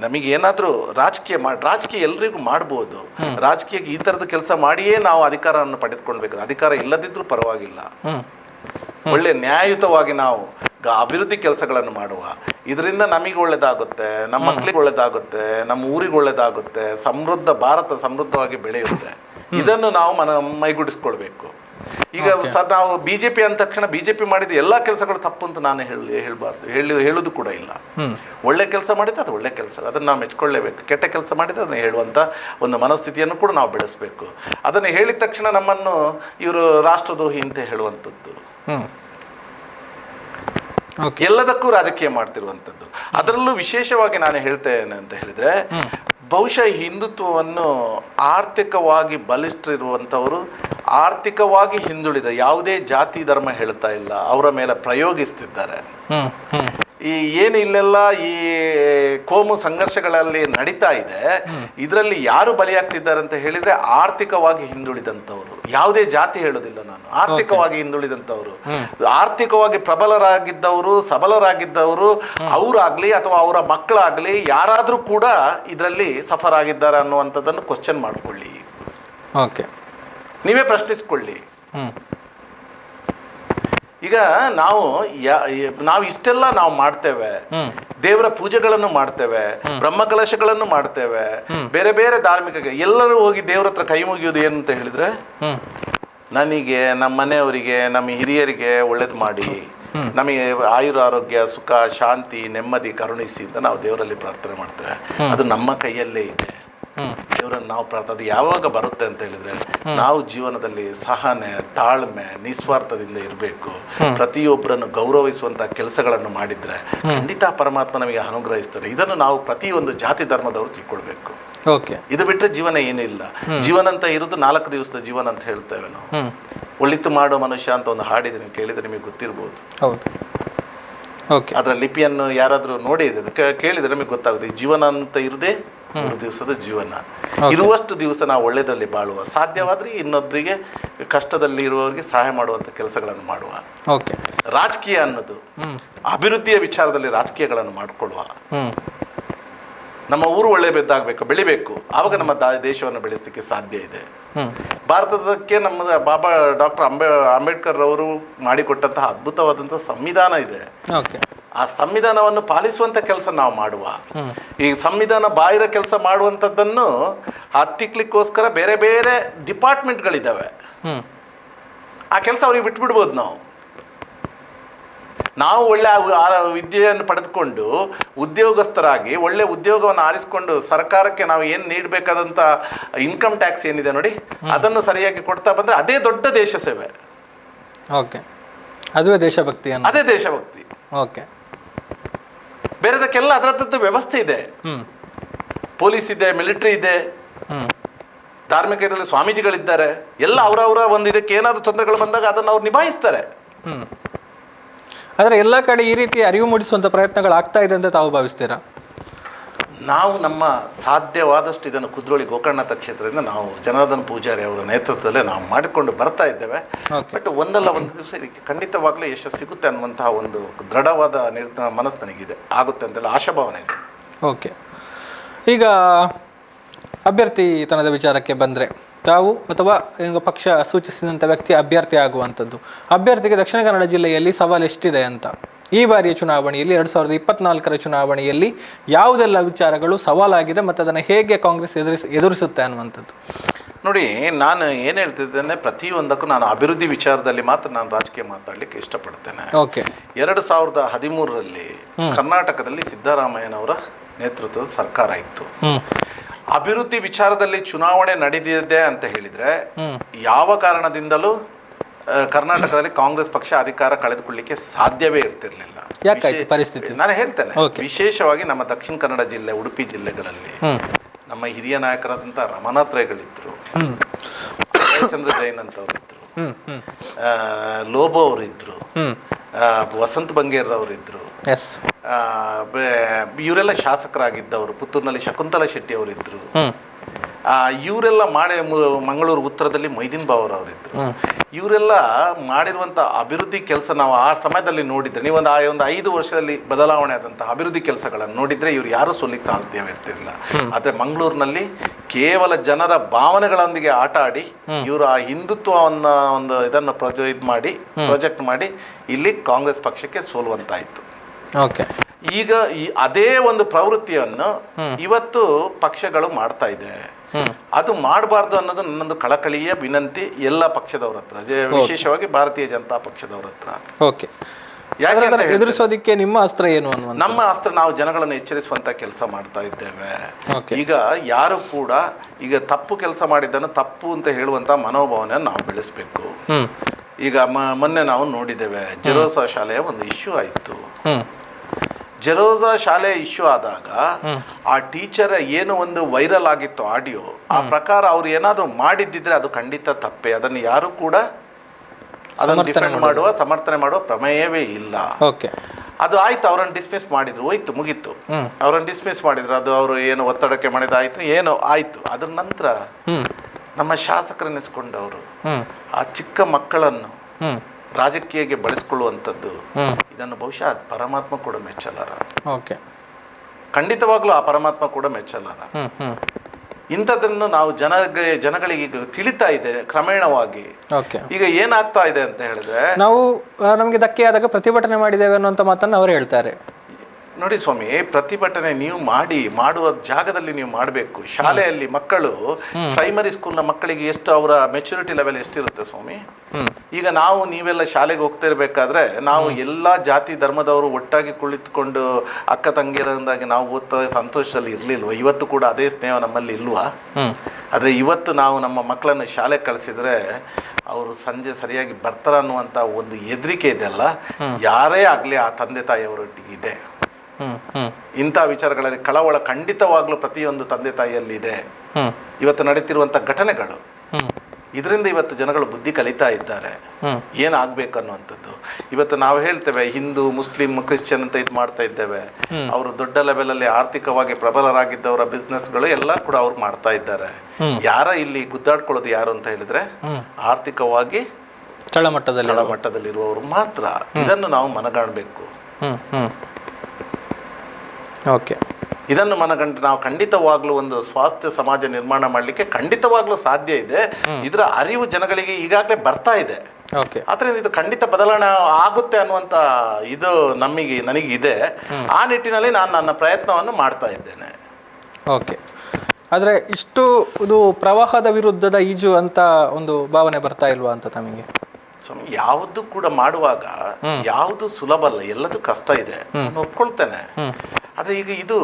ನಮಗೆ ಏನಾದರೂ ರಾಜಕೀಯ ಮಾಡಿ ರಾಜಕೀಯ ಎಲ್ರಿಗೂ ಮಾಡ್ಬೋದು. ರಾಜಕೀಯಕ್ಕೆ ಈ ಥರದ ಕೆಲಸ ಮಾಡಿಯೇ ನಾವು ಅಧಿಕಾರವನ್ನು ಪಡೆದುಕೊಳ್ಬೇಕು. ಅಧಿಕಾರ ಇಲ್ಲದಿದ್ರೂ ಪರವಾಗಿಲ್ಲ. ಒಳ್ಳೆ ನ್ಯಾಯಯುತವಾಗಿ ನಾವು ಗ- ಅಭಿವೃದ್ಧಿ ಕೆಲಸಗಳನ್ನು ಮಾಡುವ. ಇದರಿಂದ ನಮಗೆ ಒಳ್ಳೇದಾಗುತ್ತೆ ನಮ್ಮ ಮಕ್ಕಳಿಗೆ ಒಳ್ಳೇದಾಗುತ್ತೆ ನಮ್ಮ ಊರಿಗೆ ಒಳ್ಳೇದಾಗುತ್ತೆ ಸಮೃದ್ಧ ಭಾರತ ಸಮೃದ್ಧವಾಗಿ ಬೆಳೆಯುತ್ತೆ. ಇದನ್ನು ನಾವು ಮನ ಮೈಗೂಡಿಸ್ಕೊಳ್ಬೇಕು. ಈಗ ಸರ್ ನಾವು ಬಿ ಜೆ ಪಿ ಅಂದ ತಕ್ಷಣ ಬಿ ಜೆ ಪಿ ಮಾಡಿದ ಎಲ್ಲ ಕೆಲಸಗಳು ತಪ್ಪು ಅಂತ ನಾನು ಹೇಳಿ ಹೇಳಬಾರ್ದು. ಹೇಳಿ ಹೇಳೋದು ಕೂಡ ಇಲ್ಲ. ಒಳ್ಳೆ ಕೆಲಸ ಮಾಡಿದ್ರೆ ಅದು ಒಳ್ಳೆ ಕೆಲಸ. ಅದನ್ನು ನಾವು ಮೆಚ್ಕೊಳ್ಳೇಬೇಕು. ಕೆಟ್ಟ ಕೆಲಸ ಮಾಡಿದ ಅದನ್ನು ಹೇಳುವಂಥ ಒಂದು ಮನಸ್ಥಿತಿಯನ್ನು ಕೂಡ ನಾವು ಬೆಳೆಸಬೇಕು. ಅದನ್ನು ಹೇಳಿದ ತಕ್ಷಣ ನಮ್ಮನ್ನು ಇವರು ರಾಷ್ಟ್ರದ್ರೋಹಿ ಅಂತ ಹೇಳುವಂಥದ್ದು ಎಲ್ಲದಕ್ಕೂ ರಾಜಕೀಯ ಮಾಡ್ತಿರುವಂಥದ್ದು ಅದರಲ್ಲೂ ವಿಶೇಷವಾಗಿ ನಾನು ಹೇಳ್ತೇನೆ ಅಂತ ಹೇಳಿದ್ರೆ ಬಹುಶಃ ಹಿಂದುತ್ವವನ್ನು ಆರ್ಥಿಕವಾಗಿ ಬಲಿಷ್ಠರಿರುವಂಥವರು ಆರ್ಥಿಕವಾಗಿ ಹಿಂದುಳಿದ ಯಾವುದೇ ಜಾತಿ ಧರ್ಮ ಹೇಳ್ತಾ ಇಲ್ಲ ಅವರ ಮೇಲೆ ಪ್ರಯೋಗಿಸ್ತಿದ್ದಾರೆ. ಈ ಏನು ಇಲ್ಲೆಲ್ಲ ಈ ಕೋಮು ಸಂಘರ್ಷಗಳಲ್ಲಿ ನಡೀತಾ ಇದೆ ಇದರಲ್ಲಿ ಯಾರು ಬಲಿಯಾಗ್ತಿದ್ದಾರೆ ಅಂತ ಹೇಳಿದ್ರೆ ಆರ್ಥಿಕವಾಗಿ ಹಿಂದುಳಿದಂಥವ್ರು. ಯಾವುದೇ ಜಾತಿ ಹೇಳೋದಿಲ್ಲ ನಾನು. ಆರ್ಥಿಕವಾಗಿ ಹಿಂದುಳಿದಂಥವ್ರು. ಆರ್ಥಿಕವಾಗಿ ಪ್ರಬಲರಾಗಿದ್ದವರು ಸಬಲರಾಗಿದ್ದವರು ಅವರಾಗ್ಲಿ ಅಥವಾ ಅವರ ಮಕ್ಕಳಾಗ್ಲಿ ಯಾರಾದರೂ ಕೂಡ ಇದರಲ್ಲಿ ಸಫರ್ ಆಗಿದ್ದಾರೆ ಅನ್ನುವಂಥದ್ದನ್ನು ಕ್ವಶನ್ ಮಾಡ್ಕೊಳ್ಳಿ. ಓಕೆ ನೀವೇ ಪ್ರಶ್ನಿಸ್ಕೊಳ್ಳಿ. ಈಗ ನಾವು ನಾವು ಇಷ್ಟೆಲ್ಲ ನಾವು ಮಾಡ್ತೇವೆ. ದೇವರ ಪೂಜೆಗಳನ್ನು ಮಾಡ್ತೇವೆ. ಬ್ರಹ್ಮ ಕಲಶಗಳನ್ನು ಮಾಡ್ತೇವೆ. ಬೇರೆ ಬೇರೆ ಧಾರ್ಮಿಕ ಎಲ್ಲರೂ ಹೋಗಿ ದೇವ್ರ ಹತ್ರ ಕೈ ಮುಗಿಯೋದು ಏನು ಅಂತ ಹೇಳಿದ್ರೆ ನನಗೆ ನಮ್ಮ ಮನೆಯವರಿಗೆ ನಮ್ಮ ಹಿರಿಯರಿಗೆ ಒಳ್ಳೇದು ಮಾಡಿ. ನಮಗೆ ಆಯುರ ಆರೋಗ್ಯ ಸುಖ ಶಾಂತಿ ನೆಮ್ಮದಿ ಕರುಣಿಸಿ ಅಂತ ನಾವು ದೇವರಲ್ಲಿ ಪ್ರಾರ್ಥನೆ ಮಾಡ್ತೇವೆ. ಅದು ನಮ್ಮ ಕೈಯಲ್ಲೇ ಇದೆ. ದೇವರನ್ನು ನಾವು ಪ್ರಾರ್ಥನೆ ಅದು ಯಾವಾಗ ಬರುತ್ತೆ ಅಂತ ಹೇಳಿದ್ರೆ ನಾವು ಜೀವನದಲ್ಲಿ ಸಹನೆ ತಾಳ್ಮೆ ನಿಸ್ವಾರ್ಥದಿಂದ ಇರಬೇಕು. ಪ್ರತಿಯೊಬ್ಬರನ್ನು ಗೌರವಿಸುವಂತ ಕೆಲಸಗಳನ್ನು ಮಾಡಿದ್ರೆ ಖಂಡಿತ ಪರಮಾತ್ಮ ನಮಗೆ ಅನುಗ್ರಹಿಸ್ತಾರೆ. ಇದನ್ನು ನಾವು ಪ್ರತಿಯೊಂದು ಜಾತಿ ಧರ್ಮದವರು ತಿಳ್ಕೊಳ್ಬೇಕು. ಓಕೆ. ಇದು ಬಿಟ್ಟರೆ ಜೀವನ ಏನೂ ಇಲ್ಲ. ಜೀವನ ಅಂತ ಇರೋದು ನಾಲ್ಕು ದಿವಸದ ಜೀವನ ಅಂತ ಹೇಳ್ತೇವೆ ನಾವು. ಒಳಿತು ಮಾಡೋ ಮನುಷ್ಯ ಅಂತ ಒಂದು ಹಾಡಿದೆ ನೀವು ಕೇಳಿದ್ರೆ ನಿಮಗೆ ಗೊತ್ತಿರ್ಬೋದು. ಹೌದು. ಓಕೆ. ಅದರ ಲಿಪಿಯನ್ನು ಯಾರಾದರೂ ನೋಡಿದ್ರೆ ಕೇಳಿದ್ರೆ ನಮಗೆ ಗೊತ್ತಾಗುತ್ತೆ. ಜೀವನ ಅಂತ ಇರದೆ ಮೂರು ದಿವಸದ ಜೀವನ. ಇರುವಷ್ಟು ದಿವಸ ನಾವು ಒಳ್ಳೆಯದರಲ್ಲಿ ಬಾಳುವ. ಸಾಧ್ಯವಾದರೆ ಇನ್ನೊಬ್ಬರಿಗೆ ಕಷ್ಟದಲ್ಲಿ ಇರುವವರಿಗೆ ಸಹಾಯ ಮಾಡುವಂಥ ಕೆಲಸಗಳನ್ನು ಮಾಡುವ. ಓಕೆ ರಾಜಕೀಯ ಅನ್ನೋದು ಅಭಿವೃದ್ಧಿಯ ವಿಚಾರದಲ್ಲಿ ರಾಜಕೀಯಗಳನ್ನು ಮಾಡಿಕೊಳ್ಳುವ. ನಮ್ಮ ಊರು ಒಳ್ಳೆ ಬೆದ್ದಾಗಬೇಕು ಬೆಳಿಬೇಕು. ಆವಾಗ ನಮ್ಮ ದಾ ದೇಶವನ್ನು ಬೆಳೆಸಲಿಕ್ಕೆ ಸಾಧ್ಯ ಇದೆ. ಭಾರತದಕ್ಕೆ ನಮ್ಮ ಬಾಬಾ ಡಾಕ್ಟರ್ ಅಂಬೇ ಅಂಬೇಡ್ಕರ್ ಅವರು ಮಾಡಿಕೊಟ್ಟಂತಹ ಅದ್ಭುತವಾದಂತಹ ಸಂವಿಧಾನ ಇದೆ. ಓಕೆ. ಆ ಸಂವಿಧಾನವನ್ನು ಪಾಲಿಸುವಂತ ಕೆಲಸ ನಾವು ಮಾಡುವ. ಈ ಸಂವಿಧಾನ ಬಾಹಿರ ಕೆಲಸ ಮಾಡುವಂಥದ್ದನ್ನು ಹತ್ತಿಕ್ಲಿಕ್ಕೋಸ್ಕರ ಬೇರೆ ಬೇರೆ ಡಿಪಾರ್ಟ್ಮೆಂಟ್ಗಳಿದ್ದಾವೆ. ಆ ಕೆಲಸ ಅವ್ರಿಗೆ ಬಿಟ್ಬಿಡ್ಬೋದು ನಾವು. ನಾವು ಒಳ್ಳೆ ವಿದ್ಯೆಯನ್ನು ಪಡೆದುಕೊಂಡು ಉದ್ಯೋಗಸ್ಥರಾಗಿ ಒಳ್ಳೆ ಉದ್ಯೋಗವನ್ನು ಆರಿಸಿಕೊಂಡು ಸರ್ಕಾರಕ್ಕೆ ನಾವು ಏನು ನೀಡಬೇಕಾದಂಥ ಇನ್ಕಮ್ ಟ್ಯಾಕ್ಸ್ ಏನಿದೆ ನೋಡಿ ಅದನ್ನು ಸರಿಯಾಗಿ ಕೊಡ್ತಾ ಬಂದರೆ ಅದೇ ದೊಡ್ಡ ದೇಶ ಸೇವೆ. ಓಕೆ. ಅದುವೇ ದೇಶಭಕ್ತಿ ಅದೇ ದೇಶಭಕ್ತಿ. ಓಕೆ. ಬೇರೆದಕ್ಕೆಲ್ಲ ಅದರದ್ದು ವ್ಯವಸ್ಥೆ ಇದೆ. ಪೊಲೀಸ್ ಇದೆ ಮಿಲಿಟ್ರಿ ಇದೆ. ಧಾರ್ಮಿಕ ಇದರಲ್ಲಿ ಸ್ವಾಮೀಜಿಗಳಿದ್ದಾರೆ. ಎಲ್ಲ ಅವರವರ ಒಂದು ಇದಕ್ಕೆ ಏನಾದರೂ ತೊಂದರೆಗಳು ಬಂದಾಗ ಅದನ್ನು ಅವ್ರು ನಿಭಾಯಿಸ್ತಾರೆ. ಆದರೆ ಎಲ್ಲ ಕಡೆ ಈ ರೀತಿ ಅರಿವು ಮೂಡಿಸುವಂಥ ಪ್ರಯತ್ನಗಳು ಆಗ್ತಾ ಇದೆ ಅಂತ ತಾವು ಭಾವಿಸ್ತೀರಾ? ನಾವು ನಮ್ಮ ಸಾಧ್ಯವಾದಷ್ಟು ಇದನ್ನು ಕುದ್ರೋಳಿ ಗೋಕರ್ಣನಾಥ ಕ್ಷೇತ್ರದಿಂದ ನಾವು ಜನಾರ್ದನ್ ಪೂಜಾರಿ ಅವರ ನೇತೃತ್ವದಲ್ಲೇ ನಾವು ಮಾಡಿಕೊಂಡು ಬರ್ತಾ ಇದ್ದೇವೆ. ಬಟ್ ಒಂದಲ್ಲ ಒಂದು ದಿವಸ ಇದಕ್ಕೆ ಖಂಡಿತವಾಗ್ಲೂ ಯಶಸ್ಸು ಸಿಗುತ್ತೆ ಅನ್ನುವಂತಹ ಒಂದು ದೃಢವಾದ ನಿರ್ ಮನಸ್ಸು ನನಗಿದೆ. ಆಗುತ್ತೆ ಅಂತೆಲ್ಲ ಆಶಾಭಾವನೆ ಇದೆ. ಓಕೆ ಈಗ ಅಭ್ಯರ್ಥಿತನದ ವಿಚಾರಕ್ಕೆ ಬಂದರೆ ತಾವು ಅಥವಾ ಪಕ್ಷ ಸೂಚಿಸಿದಂಥ ವ್ಯಕ್ತಿ ಅಭ್ಯರ್ಥಿ ಆಗುವಂಥದ್ದು. ಅಭ್ಯರ್ಥಿಗೆ ದಕ್ಷಿಣ ಕನ್ನಡ ಜಿಲ್ಲೆಯಲ್ಲಿ ಸವಾಲು ಎಷ್ಟಿದೆ ಅಂತ. ಈ ಬಾರಿಯ ಚುನಾವಣೆಯಲ್ಲಿ ಎರಡು ಸಾವಿರದ ಇಪ್ಪತ್ನಾಲ್ಕರ ಚುನಾವಣೆಯಲ್ಲಿ ಯಾವುದೆಲ್ಲ ವಿಚಾರಗಳು ಸವಾಲಾಗಿದೆ ಮತ್ತು ಅದನ್ನು ಹೇಗೆ ಕಾಂಗ್ರೆಸ್ ಎದುರಿಸ ಎದುರಿಸುತ್ತೆ ಅನ್ನುವಂಥದ್ದು. ನೋಡಿ ನಾನು ಏನು ಹೇಳ್ತಿದ್ದೇನೆ ಪ್ರತಿಯೊಂದಕ್ಕೂ ನಾನು ಅಭಿವೃದ್ಧಿ ವಿಚಾರದಲ್ಲಿ ಮಾತ್ರ ನಾನು ರಾಜಕೀಯ ಮಾತಾಡಲಿಕ್ಕೆ ಇಷ್ಟಪಡ್ತೇನೆ. ಓಕೆ. ಎರಡು ಸಾವಿರದ ಹದಿಮೂರರಲ್ಲಿ ಕರ್ನಾಟಕದಲ್ಲಿ ಸಿದ್ದರಾಮಯ್ಯನವರ ನೇತೃತ್ವದ ಸರ್ಕಾರ ಇತ್ತು. ಅಭಿವೃದ್ಧಿ ವಿಚಾರದಲ್ಲಿ ಚುನಾವಣೆ ನಡೆದಿದೆ ಅಂತ ಹೇಳಿದ್ರೆ ಯಾವ ಕಾರಣದಿಂದಲೂ ಕರ್ನಾಟಕದಲ್ಲಿ ಕಾಂಗ್ರೆಸ್ ಪಕ್ಷ ಅಧಿಕಾರ ಕಳೆದುಕೊಳ್ಳಿಕ್ಕೆ ಸಾಧ್ಯವೇ ಇರ್ತಿರ್ಲಿಲ್ಲ. ಪರಿಸ್ಥಿತಿ? ನಾನು ಹೇಳ್ತೇನೆ. ವಿಶೇಷವಾಗಿ ನಮ್ಮ ದಕ್ಷಿಣ ಕನ್ನಡ ಜಿಲ್ಲೆ ಉಡುಪಿ ಜಿಲ್ಲೆಗಳಲ್ಲಿ ನಮ್ಮ ಹಿರಿಯ ನಾಯಕರಾದಂಥ ರಮನಾಥ್ ರೈಗಳಿದ್ರು ಹ್ಞೂ ಚಂದ್ರ ಜೈನ್ ಅಂತವ್ರಿದ್ರು ಲೋಬೋ ಅವರಿದ್ರು ವಸಂತ್ ಬಂಗೇರ್ ಅವರಿದ್ರು ಎಸ್ ಇವರೆಲ್ಲ ಶಾಸಕರಾಗಿದ್ದವರು ಪುತ್ತೂರಿನಲ್ಲಿ ಶಕುಂತಲಾ ಶೆಟ್ಟಿ ಅವರಿದ್ದರು ಇವರೆಲ್ಲ ಮಾಡಿ ಮಂಗಳೂರು ಉತ್ತರದಲ್ಲಿ ಮೈದಿನ್ ಬಾವರ್ ಅವರಿದ್ದರು ಇವರೆಲ್ಲ ಮಾಡಿರುವಂಥ ಅಭಿವೃದ್ಧಿ ಕೆಲಸ ನಾವು ಆ ಸಮಯದಲ್ಲಿ ನೋಡಿದ್ರೆ ನೀವು ಒಂದು ಆ ಒಂದು ಐದು ವರ್ಷದಲ್ಲಿ ಬದಲಾವಣೆ ಆದಂತಹ ಅಭಿವೃದ್ಧಿ ಕೆಲಸಗಳನ್ನು ನೋಡಿದ್ರೆ ಇವ್ರು ಯಾರು ಸೋಲಿಕ್ಕೆ ಸಾಧ್ಯವಿರ್ತಿರಲಿಲ್ಲ ಆದರೆ ಮಂಗಳೂರಿನಲ್ಲಿ ಕೇವಲ ಜನರ ಭಾವನೆಗಳೊಂದಿಗೆ ಆಟ ಆಡಿ ಇವರು ಆ ಹಿಂದುತ್ವವನ್ನ ಒಂದು ಇದನ್ನು ಪ್ರೊಜೆ ಇದು ಮಾಡಿ ಪ್ರಾಜೆಕ್ಟ್ ಮಾಡಿ ಇಲ್ಲಿ ಕಾಂಗ್ರೆಸ್ ಪಕ್ಷಕ್ಕೆ ಸೋಲುವಂತಾಯಿತು. ಓಕೆ. ಈಗ ಈ ಅದೇ ಒಂದು ಪ್ರವೃತ್ತಿಯನ್ನು ಇವತ್ತು ಪಕ್ಷಗಳು ಮಾಡ್ತಾ ಇದೆ. ಅದು ಮಾಡಬಾರ್ದು ಅನ್ನೋದು ನನ್ನೊಂದು ಕಳಕಳಿಯ ವಿನಂತಿ ಎಲ್ಲ ಪಕ್ಷದವ್ರ ಹತ್ರ ವಿಶೇಷವಾಗಿ ಭಾರತೀಯ ಜನತಾ ಪಕ್ಷದವ್ರ ಹತ್ರ. ಓಕೆ. ಎದುರಿಸೋದಿಕ್ಕೆ ನಿಮ್ಮ ಅಸ್ತ್ರ ಏನು ಅನ್ನುವ ನಮ್ಮ ಅಸ್ತ್ರ ನಾವು ಜನಗಳನ್ನು ಎಚ್ಚರಿಸುವಂತ ಕೆಲಸ ಮಾಡ್ತಾ ಇದ್ದೇವೆ. ಈಗ ಯಾರು ಕೂಡ ಈಗ ತಪ್ಪು ಕೆಲಸ ಮಾಡಿದ್ದನ್ನು ತಪ್ಪು ಅಂತ ಹೇಳುವಂತ ಮನೋಭಾವನೆ ನಾವು ಬೆಳೆಸಬೇಕು. ಈಗ ಮೊನ್ನೆ ನಾವು ನೋಡಿದ್ದೇವೆ ಜೆರೋಸಾ ಶಾಲೆಯ ಒಂದು ಇಶ್ಯೂ ಆಯಿತು. ಜೆರೋಸಾ ಶಾಲೆ ಇಶ್ಯೂ ಆದಾಗ ಆ ಟೀಚರ್ ಏನು ಒಂದು ವೈರಲ್ ಆಗಿತ್ತು ಆಡಿಯೋ ಆ ಪ್ರಕಾರ ಅವ್ರು ಏನಾದರೂ ಮಾಡಿದ್ದಿದ್ರೆ ಅದು ಖಂಡಿತ ತಪ್ಪೆ. ಅದನ್ನು ಯಾರು ಕೂಡ ಅದನ್ನು ಡಿಫೆಂಡ್ ಮಾಡುವ ಸಮರ್ಥನೆ ಮಾಡುವ ಪ್ರಮೇಯವೇ ಇಲ್ಲ. ಓಕೆ. ಅದು ಆಯ್ತು ಅವರನ್ನು ಡಿಸ್ಮಿಸ್ ಮಾಡಿದ್ರು. ಹೋಯ್ತು ಮುಗೀತು. ಅವರನ್ನು ಡಿಸ್ಮಿಸ್ ಮಾಡಿದ್ರು. ಅದು ಅವರು ಏನು ಒತ್ತಡಕ್ಕೆ ಮಾಡಿದಾಯ್ತು ಏನೋ ಆಯ್ತು. ಅದ್ರ ನಂತರ ನಮ್ಮ ಶಾಸಕರೆನಿಸ್ಕೊಂಡವರು ಆ ಚಿಕ್ಕ ಮಕ್ಕಳನ್ನು ರಾಜಕೀಯಕ್ಕೆ ಬಳಸ್ಕೊಳ್ಳುವಂಥದ್ದು ಇದನ್ನು ಬಹುಶಃ ಪರಮಾತ್ಮ ಕೂಡ ಮೆಚ್ಚಲಾರ. ಓಕೆ. ಖಂಡಿತವಾಗ್ಲೂ ಆ ಪರಮಾತ್ಮ ಕೂಡ ಮೆಚ್ಚಲಾರ. ಇಂಥದ್ದನ್ನು ನಾವು ಜನಗಳಿಗೆ ಜನಗಳಿಗೆ ಈಗ ತಿಳಿತಾ ಇದೆ ಕ್ರಮೇಣವಾಗಿ. ಓಕೆ. ಈಗ ಏನಾಗ್ತಾ ಇದೆ ಅಂತ ಹೇಳಿದ್ರೆ ನಾವು ನಮಗೆ ಧಕ್ಕೆ ಆದಾಗ ಪ್ರತಿಭಟನೆ ಮಾಡಿದ್ದೇವೆ ಅನ್ನುವಂಥ ಮಾತನ್ನು ಅವರು ಹೇಳ್ತಾರೆ. ನೋಡಿ ಸ್ವಾಮಿ ಪ್ರತಿಭಟನೆ ನೀವು ಮಾಡಿ ಮಾಡುವ ಜಾಗದಲ್ಲಿ ನೀವು ಮಾಡಬೇಕು. ಶಾಲೆಯಲ್ಲಿ ಮಕ್ಕಳು ಪ್ರೈಮರಿ ಸ್ಕೂಲ್ನ ಮಕ್ಕಳಿಗೆ ಎಷ್ಟು ಅವರ ಮೆಚುರಿಟಿ ಲೆವೆಲ್ ಎಷ್ಟಿರುತ್ತೆ ಸ್ವಾಮಿ? ಈಗ ನಾವು ನೀವೆಲ್ಲ ಶಾಲೆಗೆ ಹೋಗ್ತಾ ಇರಬೇಕಾದ್ರೆ ನಾವು ಎಲ್ಲ ಜಾತಿ ಧರ್ಮದವರು ಒಟ್ಟಾಗಿ ಕುಳಿತುಕೊಂಡು ಅಕ್ಕ ತಂಗಿರೋದಾಗಿ ನಾವು ಓದ್ತಾ ಸಂತೋಷದಲ್ಲಿ ಇರಲಿಲ್ವ? ಇವತ್ತು ಕೂಡ ಅದೇ ಸ್ನೇಹ ನಮ್ಮಲ್ಲಿ ಇಲ್ವಾ? ಆದ್ರೆ ಇವತ್ತು ನಾವು ನಮ್ಮ ಮಕ್ಕಳನ್ನು ಶಾಲೆಗೆ ಕಳಿಸಿದ್ರೆ ಅವರು ಸಂಜೆ ಸರಿಯಾಗಿ ಬರ್ತಾರ ಅನ್ನುವಂಥ ಒಂದು ಹೆದರಿಕೆ ಇದೆಯಲ್ಲ ಯಾರೇ ಆಗಲಿ ಆ ತಂದೆ ತಾಯಿಯವರೊಟ್ಟಿಗೆ ಇದೆ. ಇಂಥ ವಿಚಾರಗಳಲ್ಲಿ ಕಳವಳ ಖಂಡಿತವಾಗ್ಲೂ ಪ್ರತಿಯೊಂದು ತಂದೆ ತಾಯಿಯಲ್ಲಿ ಇದೆ ಇವತ್ತು ನಡೀತಿರುವಂಥ ಘಟನೆಗಳು. ಇದರಿಂದ ಇವತ್ತು ಜನಗಳು ಬುದ್ಧಿ ಕಲಿತಾ ಇದ್ದಾರೆ. ಏನಾಗಬೇಕು ಅನ್ನುವಂಥದ್ದು. ಇವತ್ತು ನಾವು ಹೇಳ್ತೇವೆ ಹಿಂದೂ ಮುಸ್ಲಿಂ ಕ್ರಿಶ್ಚಿಯನ್ ಅಂತ ಇದು ಮಾಡ್ತಾ ಇದ್ದೇವೆ. ಅವರು ದೊಡ್ಡ ಲೆವೆಲಲ್ಲಿ ಆರ್ಥಿಕವಾಗಿ ಪ್ರಬಲರಾಗಿದ್ದವರ ಬಿಸ್ನೆಸ್ಗಳು ಎಲ್ಲ ಕೂಡ ಅವ್ರು ಮಾಡ್ತಾ ಇದ್ದಾರೆ. ಯಾರ ಇಲ್ಲಿ ಗುದ್ದಾಡ್ಕೊಳ್ಳೋದು ಯಾರು ಅಂತ ಹೇಳಿದ್ರೆ ಆರ್ಥಿಕವಾಗಿ ತಳಮಟ್ಟದಲ್ಲಿ ತಳಮಟ್ಟದಲ್ಲಿರುವವರು ಮಾತ್ರ. ಇದನ್ನು ನಾವು ಮನಗಾಣಬೇಕು. ಓಕೆ. ಇದನ್ನು ಮನಗಂಡು ನಾವು ಖಂಡಿತವಾಗ್ಲೂ ಒಂದು ಸ್ವಾಸ್ಥ್ಯ ಸಮಾಜ ನಿರ್ಮಾಣ ಮಾಡಲಿಕ್ಕೆ ಖಂಡಿತವಾಗ್ಲೂ ಸಾಧ್ಯ ಇದೆ. ಇದರ ಅರಿವು ಜನಗಳಿಗೆ ಈಗಾಗಲೇ ಬರ್ತಾ ಇದೆ. ಓಕೆ. ಆದ್ರಿಂದ ಇದು ಖಂಡಿತ ಬದಲಾವಣೆ ಆಗುತ್ತೆ ಅನ್ನುವಂಥ ಇದು ನಮಗೆ ನನಗಿದೆ ಆ ನಿಟ್ಟಿನಲ್ಲಿ ನಾನು ನನ್ನ ಪ್ರಯತ್ನವನ್ನು ಮಾಡ್ತಾ ಇದ್ದೇನೆ. ಓಕೆ. ಆದರೆ ಇಷ್ಟು ಇದು ಪ್ರವಾಹದ ವಿರುದ್ಧದ ಈಜು ಅಂತ ಒಂದು ಭಾವನೆ ಬರ್ತಾ ಇಲ್ವಾ ಅಂತ ತಮಗೆ? ಸ್ವಾಮಿ ಯಾವುದು ಕೂಡ ಮಾಡುವಾಗ ಯಾವುದು ಸುಲಭ ಅಲ್ಲ. ಎಲ್ಲದೂ ಕಷ್ಟ ಇದೆ. ನಾನು ಒಪ್ಕೊಳ್ತೇನೆ. ಆದರೆ ಈಗ ಇದು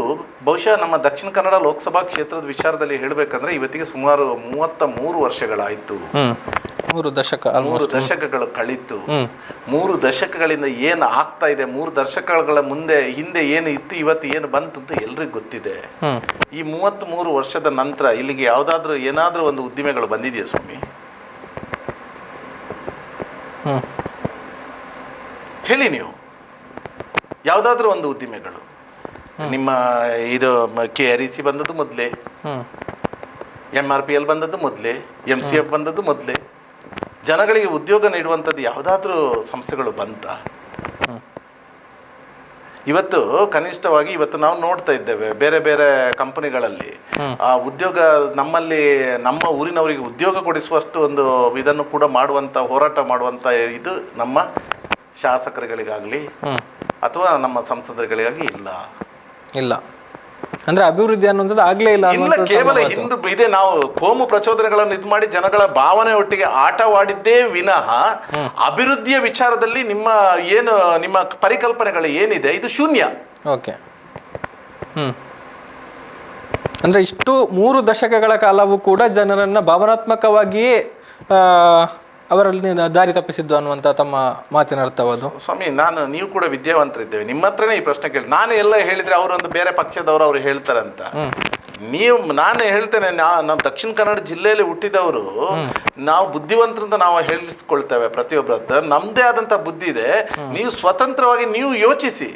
ಬಹುಶಃ ನಮ್ಮ ದಕ್ಷಿಣ ಕನ್ನಡ ಲೋಕಸಭಾ ಕ್ಷೇತ್ರದ ವಿಚಾರದಲ್ಲಿ ಹೇಳಬೇಕಂದ್ರೆ ಇವತ್ತಿಗೆ ಸುಮಾರು ಮೂವತ್ತ ಮೂರು ವರ್ಷಗಳಾಯಿತು ಮೂರು ದಶಕ ಮೂರು ದಶಕಗಳು ಕಳಿತು. ಮೂರು ದಶಕಗಳಿಂದ ಏನು ಆಗ್ತಾ ಇದೆ? ಮೂರು ದಶಕಗಳ ಮುಂದೆ ಹಿಂದೆ ಏನು ಇತ್ತು ಇವತ್ತು ಏನು ಬಂತು ಅಂತ ಎಲ್ರಿಗೂ ಗೊತ್ತಿದೆ. ಈ ಮೂವತ್ತ್ ಮೂರು ವರ್ಷದ ನಂತರ ಇಲ್ಲಿಗೆ ಯಾವುದಾದ್ರೂ ಏನಾದರೂ ಒಂದು ಉದ್ದಿಮೆಗಳು ಬಂದಿದೆಯಾ ಸ್ವಾಮಿ? ಹೇಳಿ ನೀವು. ಯಾವುದಾದ್ರೂ ಒಂದು ಉದ್ದಿಮೆಗಳು. ನಿಮ್ಮ ಇದು ಕೆ ಆರ್ ಇ ಸಿ ಬಂದದ್ದು ಮೊದಲೇ. ಎಂ ಆರ್ ಪಿ ಎಲ್ ಬಂದದ್ದು ಮೊದಲೇ. ಎಂ ಸಿ ಎಫ್ ಬಂದದ್ದು ಮೊದಲೇ. ಜನಗಳಿಗೆ ಉದ್ಯೋಗ ನೀಡುವಂಥದ್ದು ಯಾವುದಾದ್ರೂ ಸಂಸ್ಥೆಗಳು ಬಂತ. ಇವತ್ತು ಕನಿಷ್ಠವಾಗಿ ಇವತ್ತು ನಾವು ನೋಡ್ತಾ ಇದ್ದೇವೆ ಬೇರೆ ಬೇರೆ ಕಂಪನಿಗಳಲ್ಲಿ. ಆ ಉದ್ಯೋಗ ನಮ್ಮಲ್ಲಿ ನಮ್ಮ ಊರಿನವರಿಗೆ ಉದ್ಯೋಗ ಕೊಡಿಸುವಷ್ಟು ಒಂದು ಇದನ್ನು ಕೂಡ ಮಾಡುವಂಥ ಹೋರಾಟ ಮಾಡುವಂಥ ಇದು ನಮ್ಮ ಶಾಸಕರುಗಳಿಗಾಗಲಿ ಅಥವಾ ನಮ್ಮ ಸಂಸದರುಗಳಿಗಾಗಿ ಇಲ್ಲ. ಇಲ್ಲ. ಅಂದ್ರೆ ಅಭಿವೃದ್ಧಿ ಅನ್ನುವಂಥದ್ದು ಆಗ್ಲೇ ಇಲ್ಲ ಇಲ್ಲ ಕೇವಲ ಹಿಂದೂ ಇದೆ ನಾವು ಕೋಮು ಪ್ರಚೋದನೆಗಳನ್ನು ಇದು ಮಾಡಿ ಜನಗಳ ಭಾವನೆ ಒಟ್ಟಿಗೆ ಆಟವಾಡಿದ್ದೇ ವಿನಃ ಅಭಿವೃದ್ಧಿಯ ವಿಚಾರದಲ್ಲಿ ನಿಮ್ಮ ಏನು ನಿಮ್ಮ ಪರಿಕಲ್ಪನೆಗಳು ಏನಿದೆ ಇದು ಶೂನ್ಯ. ಓಕೆ. ಹ್ಮ್. ಅಂದ್ರೆ ಇಷ್ಟು ಮೂರು ದಶಕಗಳ ಕಾಲವೂ ಕೂಡ ಜನರನ್ನ ಭಾವನಾತ್ಮಕವಾಗಿಯೇ ಅವರಲ್ಲಿ ದಾರಿ ತಪ್ಪಿಸಿದ್ದು ಅನ್ನುವಂಥ ತಮ್ಮ ಮಾತಿನ ಅರ್ಥವದು ಸ್ವಾಮಿ ನಾನು ನೀವು ಕೂಡ ವಿದ್ಯಾವಂತರಿದ್ದೇವೆ. ನಿಮ್ಮ ಹತ್ರನೇ ಈ ಪ್ರಶ್ನೆ ಕೇಳಿ. ನಾನು ಎಲ್ಲ ಹೇಳಿದರೆ ಅವರೊಂದು ಬೇರೆ ಪಕ್ಷದವರು ಅವ್ರು ಹೇಳ್ತಾರಂತ. ನೀವು ನಾನು ಹೇಳ್ತೇನೆ ನಾ ನಾವು ದಕ್ಷಿಣ ಕನ್ನಡ ಜಿಲ್ಲೆಯಲ್ಲಿ ಹುಟ್ಟಿದವರು. ನಾವು ಬುದ್ಧಿವಂತರಂತ ನಾವು ಹೇಳಿಸ್ಕೊಳ್ತೇವೆ ಪ್ರತಿಯೊಬ್ಬರ ಹತ್ರ ನಮ್ಮದೇ ಆದಂಥ ಬುದ್ಧಿ ಇದೆ. ನೀವು ಸ್ವತಂತ್ರವಾಗಿ ನೀವು ಯೋಚಿಸಿ.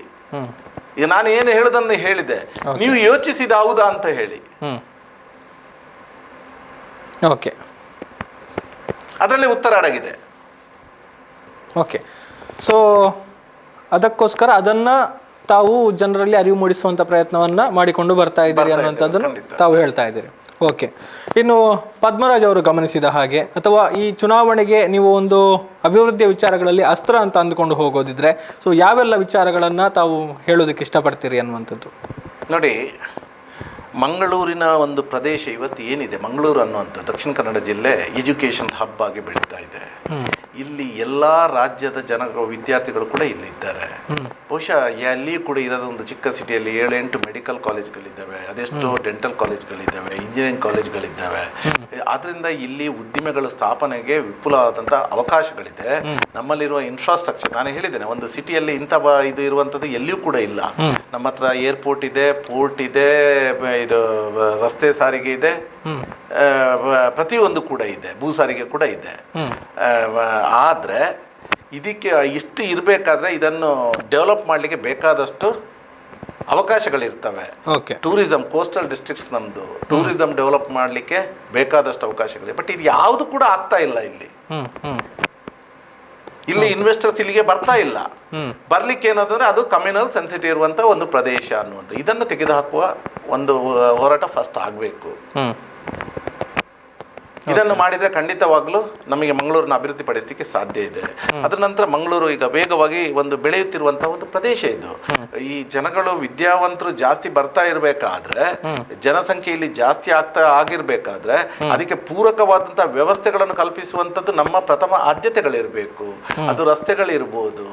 ಈಗ ನಾನು ಏನು ಹೇಳುದನ್ನು ಹೇಳಿದೆ ನೀವು ಯೋಚಿಸಿದ ಹೌದಾ ಅಂತ ಹೇಳಿ. ಓಕೆ ಅದರಲ್ಲಿ ಉತ್ತರ ಅಡಗಿದೆ. ಓಕೆ. ಸೊ ಅದಕ್ಕೋಸ್ಕರ ಅದನ್ನು ತಾವು ಜನರಲ್ಲಿ ಅರಿವು ಮೂಡಿಸುವಂಥ ಪ್ರಯತ್ನವನ್ನು ಮಾಡಿಕೊಂಡು ಬರ್ತಾ ಇದ್ದೀರಿ ಅನ್ನುವಂಥದ್ದನ್ನು ತಾವು ಹೇಳ್ತಾ ಇದ್ದೀರಿ. ಓಕೆ. ಇನ್ನು ಪದ್ಮರಾಜ್ ಅವರು ಗಮನಿಸಿದ ಹಾಗೆ ಅಥವಾ ಈ ಚುನಾವಣೆಗೆ ನೀವು ಒಂದು ಅಭಿವೃದ್ಧಿಯ ವಿಚಾರಗಳಲ್ಲಿ ಅಸ್ತ್ರ ಅಂತ ಅಂದುಕೊಂಡು ಹೋಗೋದಿದ್ರೆ ಸೊ ಯಾವೆಲ್ಲ ವಿಚಾರಗಳನ್ನು ತಾವು ಹೇಳೋದಕ್ಕೆ ಇಷ್ಟಪಡ್ತೀರಿ ಅನ್ನುವಂಥದ್ದು? ನೋಡಿ ಮಂಗಳೂರಿನ ಒಂದು ಪ್ರದೇಶ ಇವತ್ತು ಏನಿದೆ? ಮಂಗಳೂರು ಅನ್ನುವಂಥ ದಕ್ಷಿಣ ಕನ್ನಡ ಜಿಲ್ಲೆ ಎಜುಕೇಷನ್ ಹಬ್ ಆಗಿ ಬೆಳೀತಾ ಇದೆ. ಇಲ್ಲಿ ಎಲ್ಲ ರಾಜ್ಯದ ಜನ ವಿದ್ಯಾರ್ಥಿಗಳು ಕೂಡ ಇಲ್ಲಿದ್ದಾರೆ. ಬಹುಶಃ ಎಲ್ಲಿಯೂ ಕೂಡ ಇರೋದು ಒಂದು ಚಿಕ್ಕ ಸಿಟಿಯಲ್ಲಿ ಏಳು ಎಂಟು ಮೆಡಿಕಲ್ ಕಾಲೇಜ್ಗಳಿದ್ದಾವೆ ಅದೆಷ್ಟು ಡೆಂಟಲ್ ಕಾಲೇಜ್ಗಳಿದ್ದಾವೆ ಇಂಜಿನಿಯರಿಂಗ್ ಕಾಲೇಜ್ಗಳಿದ್ದಾವೆ ಆದ್ರಿಂದ ಇಲ್ಲಿ ಉದ್ದಿಮೆಗಳ ಸ್ಥಾಪನೆಗೆ ವಿಪುಲವಾದಂಥ ಅವಕಾಶಗಳಿದೆ. ನಮ್ಮಲ್ಲಿರುವ ಇನ್ಫ್ರಾಸ್ಟ್ರಕ್ಚರ್ ನಾನು ಹೇಳಿದ್ದೇನೆ, ಒಂದು ಸಿಟಿಯಲ್ಲಿ ಇಂಥ ಇದು ಇರುವಂಥದ್ದು ಎಲ್ಲಿಯೂ ಕೂಡ ಇಲ್ಲ. ನಮ್ಮ ಹತ್ರ ಏರ್ಪೋರ್ಟ್ ಇದೆ ಪೋರ್ಟ್ ಇದೆ, ಇದು, ರಸ್ತೆ ಸಾರಿಗೆ ಇದೆ. ಪ್ರತಿಯೊಂದು ಕೂಡ ಇದೆ ಭೂ ಸಾರಿಗೆ ಕೂಡ ಇದೆ. ಆದರೆ ಇದಕ್ಕೆ ಇಷ್ಟು ಇರಬೇಕಾದ್ರೆ ಇದನ್ನು ಡೆವಲಪ್ ಮಾಡಲಿಕ್ಕೆ ಬೇಕಾದಷ್ಟು ಅವಕಾಶಗಳಿರ್ತವೆ. ಓಕೆ. ಟೂರಿಸಂ ಕೋಸ್ಟಲ್ ಡಿಸ್ಟ್ರಿಕ್ಟ್ಸ್ ನಮ್ಮದು ಟೂರಿಸಂ ಡೆವಲಪ್ ಮಾಡಲಿಕ್ಕೆ ಬೇಕಾದಷ್ಟು ಅವಕಾಶಗಳಿವೆ. ಬಟ್ ಇದು ಯಾವುದು ಕೂಡ ಆಗ್ತಾ ಇಲ್ಲ ಇಲ್ಲಿ. ಇಲ್ಲಿ ಇನ್ವೆಸ್ಟರ್ಸ್ ಇಲ್ಲಿಗೆ ಬರ್ತಾ ಇಲ್ಲ. ಬರ್ಲಿಕ್ಕೆ ಏನಂತಂದ್ರೆ ಅದು ಕಮ್ಯುನಲ್ ಸೆನ್ಸಿಟಿವ್ ಇರುವಂತ ಒಂದು ಪ್ರದೇಶ ಅನ್ನುವಂಥ ಇದನ್ನು ತೆಗೆದುಹಾಕುವ ಒಂದು ಹೋರಾಟ ಫಸ್ಟ್ ಆಗಬೇಕು. ಇದನ್ನು ಮಾಡಿದ್ರೆ ಖಂಡಿತವಾಗ್ಲೂ ನಮಗೆ ಮಂಗಳೂರನ್ನ ಅಭಿವೃದ್ಧಿ ಪಡಿಸಲಿಕ್ಕೆ ಸಾಧ್ಯ ಇದೆ. ಅದರ ನಂತರ ಮಂಗಳೂರು ಈಗ ವೇಗವಾಗಿ ಒಂದು ಬೆಳೆಯುತ್ತಿರುವಂತಹ ಒಂದು ಪ್ರದೇಶ ಇದು. ಈ ಜನಗಳು ವಿದ್ಯಾವಂತರು ಜಾಸ್ತಿ ಬರ್ತಾ ಇರಬೇಕಾದ್ರೆ ಜನಸಂಖ್ಯೆ ಇಲ್ಲಿ ಜಾಸ್ತಿ ಆಗ್ತಾ ಆಗಿರ್ಬೇಕಾದ್ರೆ ಅದಕ್ಕೆ ಪೂರಕವಾದಂತಹ ವ್ಯವಸ್ಥೆಗಳನ್ನು ಕಲ್ಪಿಸುವಂತದ್ದು ನಮ್ಮ ಪ್ರಥಮ ಆದ್ಯತೆಗಳಿರಬೇಕು. ಅದು ರಸ್ತೆಗಳಿರ್ಬೋದು.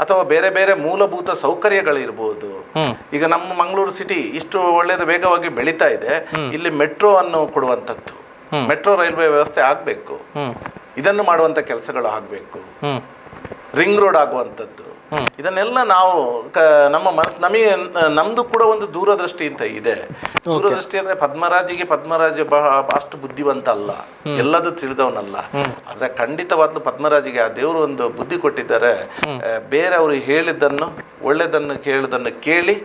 ಅಥವಾ ಬೇರೆ ಬೇರೆ ಮೂಲಭೂತ ಸೌಕರ್ಯಗಳಿರ್ಬೋದು. ಈಗ ನಮ್ಮ ಮಂಗಳೂರು ಸಿಟಿ ಇಷ್ಟು ಒಳ್ಳೆಯದು ವೇಗವಾಗಿ ಬೆಳೀತಾ ಇದೆ. ಇಲ್ಲಿ ಮೆಟ್ರೋ ಅನ್ನು ಕೊಡುವಂಥದ್ದು. ಮೆಟ್ರೋ ರೈಲ್ವೆ ವ್ಯವಸ್ಥೆ ಆಗಬೇಕು. ಇದನ್ನು ಮಾಡುವಂಥ ಕೆಲಸಗಳು ಆಗಬೇಕು. ರಿಂಗ್ ರೋಡ್ ಆಗುವಂಥದ್ದು. ಇದನ್ನೆಲ್ಲ ನಾವು ನಮ್ಮ ಮನಸ್ಸು ನಮಗೆ ನಮ್ದು ಕೂಡ ಒಂದು ದೂರದೃಷ್ಟಿ ಅಂತ ಇದೆ. ದೂರದೃಷ್ಟಿ ಅಂದ್ರೆ ಪದ್ಮರಾಜಿಗೆ ಪದ್ಮರಾಜ ಅಷ್ಟು ಬುದ್ಧಿವಂತ ಅಲ್ಲ ಎಲ್ಲದೂ ತಿಳಿದವನಲ್ಲ. ಆದ್ರೆ ಖಂಡಿತವಾಗ್ಲೂ ಪದ್ಮರಾಜಿಗೆ ಆ ದೇವರು ಒಂದು ಬುದ್ಧಿ ಕೊಟ್ಟಿದ್ದಾರೆ. ಬೇರೆ ಅವರು ಹೇಳಿದ್ದನ್ನು ಒಳ್ಳೆದನ್ನು ಕೇಳಿದ್ದನ್ನು ಕೇಳಿ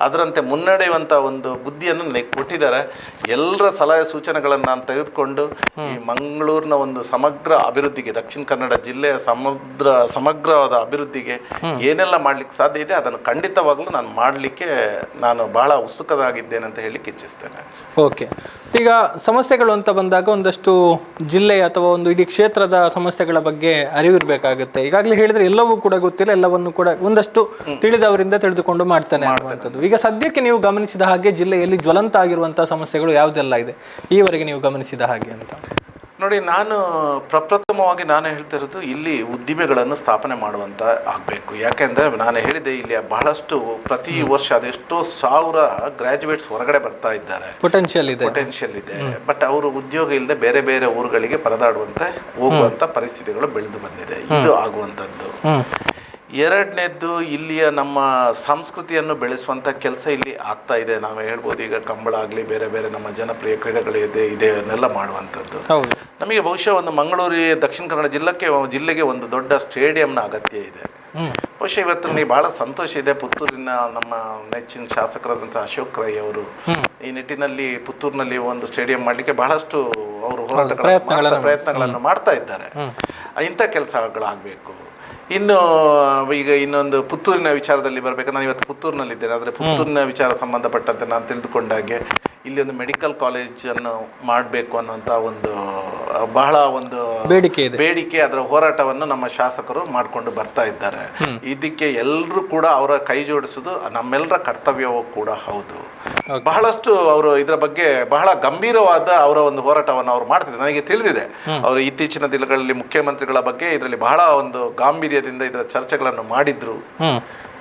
ಅದರಂತೆ ಮುನ್ನಡೆಯುವಂಥ ಒಂದು ಬುದ್ಧಿಯನ್ನು ನನಗೆ ಕೊಟ್ಟಿದ್ದಾರೆ. ಎಲ್ಲರ ಸಲಹೆ ಸೂಚನೆಗಳನ್ನು ನಾನು ತೆಗೆದುಕೊಂಡು ಈ ಮಂಗಳೂರಿನ ಒಂದು ಸಮಗ್ರ ಅಭಿವೃದ್ಧಿಗೆ ದಕ್ಷಿಣ ಕನ್ನಡ ಜಿಲ್ಲೆಯ ಸಮಗ್ರ ಸಮಗ್ರವಾದ ಅಭಿವೃದ್ಧಿಗೆ ಏನೆಲ್ಲ ಮಾಡಲಿಕ್ಕೆ ಸಾಧ್ಯ ಇದೆ ಅದನ್ನು ಖಂಡಿತವಾಗ್ಲೂ ನಾನು ಮಾಡಲಿಕ್ಕೆ ನಾನು ಬಹಳ ಉತ್ಸುಕನಾಗಿದ್ದೇನೆ ಅಂತ ಹೇಳಿ ಇಚ್ಛಿಸ್ತೇನೆ ಓಕೆ. ಈಗ ಸಮಸ್ಯೆಗಳು ಅಂತ ಬಂದಾಗ ಒಂದಷ್ಟು ಜಿಲ್ಲೆ ಅಥವಾ ಒಂದು ಇಡೀ ಕ್ಷೇತ್ರದ ಸಮಸ್ಯೆಗಳ ಬಗ್ಗೆ ಅರಿವಿರಬೇಕಾಗುತ್ತೆ. ಈಗಾಗಲೇ ಹೇಳಿದ್ರೆ ಎಲ್ಲವೂ ಕೂಡ ಗೊತ್ತಿಲ್ಲ ಎಲ್ಲವನ್ನು ಕೂಡ ಒಂದಷ್ಟು ತಿಳಿದವರಿಂದ ತಿಳಿದುಕೊಂಡು ಮಾಡ್ತಾನೆ ಈಗ ಸದ್ಯಕ್ಕೆ ನೀವು ಗಮನಿಸಿದ ಹಾಗೆ ಜಿಲ್ಲೆಯಲ್ಲಿ ಜ್ವಲಂತ ಆಗಿರುವಂತಹ ಸಮಸ್ಯೆಗಳು ಯಾವುದೆಲ್ಲ ಇದೆ? ಈವರೆಗೆ ನೀವು ಗಮನಿಸಿದ ಹಾಗೆ ಅಂತ. ನೋಡಿ ನಾನು ಪ್ರಪ್ರಥಮವಾಗಿ ನಾನು ಹೇಳ್ತಿರೋದು ಇಲ್ಲಿ ಉದ್ದಿಮೆಗಳನ್ನು ಸ್ಥಾಪನೆ ಮಾಡುವಂತ ಆಗಬೇಕು. ಯಾಕೆಂದ್ರೆ ನಾನು ಹೇಳಿದೆ ಇಲ್ಲಿ ಬಹಳಷ್ಟು ಪ್ರತಿ ವರ್ಷ ಅದೆಷ್ಟೋ ಸಾವಿರ ಗ್ರ್ಯಾಜುಯೇಟ್ಸ್ ಹೊರಗಡೆ ಬರ್ತಾ ಇದ್ದಾರೆ. ಪೊಟೆನ್ಷಿಯಲ್ ಇದೆ. ಪೊಟೆನ್ಷಿಯಲ್ ಇದೆ. ಬಟ್ ಅವರು ಉದ್ಯೋಗ ಇಲ್ಲದೆ ಬೇರೆ ಬೇರೆ ಊರುಗಳಿಗೆ ಪರದಾಡುವಂತೆ ಹೋಗುವಂತ ಪರಿಸ್ಥಿತಿಗಳು ಬೆಳೆದು ಬಂದಿದೆ. ಇದು ಆಗುವಂಥದ್ದು. ಎರಡನೇದ್ದು ಇಲ್ಲಿಯ ನಮ್ಮ ಸಂಸ್ಕೃತಿಯನ್ನು ಬೆಳೆಸುವಂಥ ಕೆಲಸ ಇಲ್ಲಿ ಆಗ್ತಾ ಇದೆ. ನಾವು ಹೇಳ್ಬೋದು ಈಗ ಕಂಬಳ ಆಗಲಿ ಬೇರೆ ಬೇರೆ ನಮ್ಮ ಜನಪ್ರಿಯ ಕ್ರೀಡೆಗಳಿದೆ ಇದನ್ನೆಲ್ಲ ಮಾಡುವಂಥದ್ದು. ನಮಗೆ ಬಹುಶಃ ಒಂದು ಮಂಗಳೂರು ದಕ್ಷಿಣ ಕನ್ನಡ ಜಿಲ್ಲಕ್ಕೆ ಜಿಲ್ಲೆಗೆ ಒಂದು ದೊಡ್ಡ ಸ್ಟೇಡಿಯಂನ ಅಗತ್ಯ ಇದೆ. ಬಹುಶಃ ಇವತ್ತು ನಮಗೆ ಭಾಳ ಸಂತೋಷ ಇದೆ. ಪುತ್ತೂರಿನ ನಮ್ಮ ನೆಚ್ಚಿನ ಶಾಸಕರಾದಂಥ ಅಶೋಕ್ ರೈ ಅವರು ಈ ನಿಟ್ಟಿನಲ್ಲಿ ಪುತ್ತೂರಿನಲ್ಲಿ ಒಂದು ಸ್ಟೇಡಿಯಂ ಮಾಡಲಿಕ್ಕೆ ಬಹಳಷ್ಟು ಅವರು ಮಾಡ್ತಾ- ಪ್ರಯತ್ನಗಳನ್ನು ಮಾಡ್ತಾ ಇದ್ದಾರೆ. ಇಂಥ ಕೆಲಸಗಳಾಗಬೇಕು. ಇನ್ನು ಈಗ ಇನ್ನೊಂದು ಪುತ್ತೂರಿನ ವಿಚಾರದಲ್ಲಿ ಬರಬೇಕು. ನಾನು ಇವತ್ತು ಪುತ್ತೂರಿನಲ್ಲಿದ್ದೇನೆ. ಆದರೆ ಪುತ್ತೂರಿನ ವಿಚಾರ ಸಂಬಂಧಪಟ್ಟಂತೆ ನಾನು ತಿಳಿದುಕೊಂಡಾಗೆ ಇಲ್ಲಿ ಒಂದು ಮೆಡಿಕಲ್ ಕಾಲೇಜನ್ನು ಮಾಡಬೇಕು ಅನ್ನುವಂಥ ಒಂದು ಬಹಳ ಒಂದು ಬೇಡಿಕೆ ಇದೆ. ಬೇಡಿಕೆ ಅದರ ಹೋರಾಟವನ್ನು ನಮ್ಮ ಶಾಸಕರು ಮಾಡಿಕೊಂಡು ಬರ್ತಾ ಇದ್ದಾರೆ. ಇದಕ್ಕೆ ಎಲ್ಲರೂ ಕೂಡ ಅವರ ಕೈ ಜೋಡಿಸೋದು ನಮ್ಮೆಲ್ಲರ ಕರ್ತವ್ಯವೂ ಕೂಡ ಹೌದು. ಬಹಳಷ್ಟು ಅವರು ಇದರ ಬಗ್ಗೆ ಬಹಳ ಗಂಭೀರವಾದ ಅವರ ಒಂದು ಹೋರಾಟವನ್ನು ಅವರು ಮಾಡ್ತಿದ್ದಾರೆ. ನನಗೆ ತಿಳಿದಿದೆ. ಅವರು ಇತ್ತೀಚಿನ ದಿನಗಳಲ್ಲಿ ಮುಖ್ಯಮಂತ್ರಿಗಳ ಬಗ್ಗೆ ಇದರಲ್ಲಿ ಬಹಳ ಒಂದು ಗಾಂಭೀರ್ಯದಿಂದ ಇದರ ಚರ್ಚೆಗಳನ್ನು ಮಾಡಿದ್ರು.